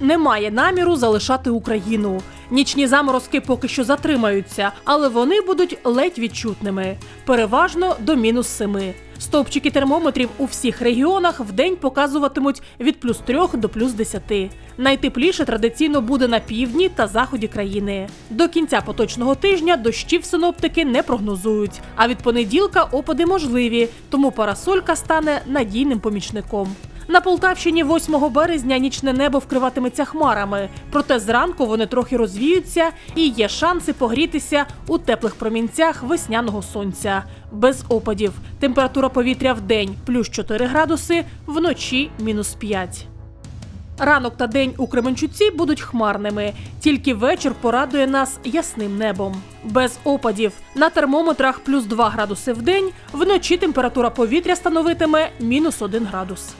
немає наміру залишати Україну. Нічні заморозки поки що затримаються, але вони будуть ледь відчутними, переважно до мінус семи. Стовпчики термометрів у всіх регіонах в день показуватимуть від плюс 3 до плюс 10. Найтепліше традиційно буде на півдні та заході країни. До кінця поточного тижня дощів синоптики не прогнозують. А від понеділка опади можливі, тому парасолька стане надійним помічником. На Полтавщині 8 березня нічне небо вкриватиметься хмарами, проте зранку вони трохи розвіються і є шанси погрітися у теплих промінцях весняного сонця. Без опадів. Температура повітря в день плюс 4 градуси, вночі мінус 5. Ранок та день у Кременчуці будуть хмарними, тільки вечір порадує нас ясним небом. Без опадів. На термометрах плюс 2 градуси в день, вночі температура повітря становитиме мінус 1 градус.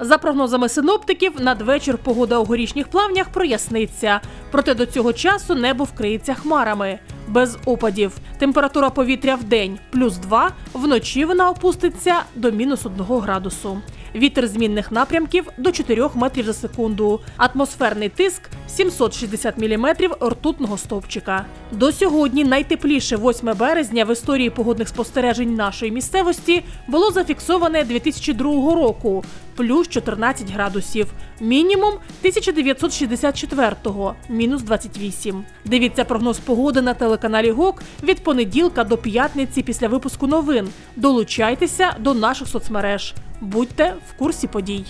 За прогнозами синоптиків, надвечір погода у горішніх плавнях проясниться. Проте до цього часу небо вкриється хмарами. Без опадів. Температура повітря в день плюс 2, вночі вона опуститься до мінус 1 градусу. Вітер змінних напрямків до 4 метрів за секунду. Атмосферний тиск 760 міліметрів ртутного стовпчика. До сьогодні найтепліше 8 березня в історії погодних спостережень нашої місцевості було зафіксоване 2002 року плюс 14 градусів. Мінімум 1964-го мінус 28. Дивіться прогноз погоди на телеканалі ГОК від понеділка до п'ятниці після випуску новин. Долучайтеся до наших соцмереж. Будьте в курсі подій.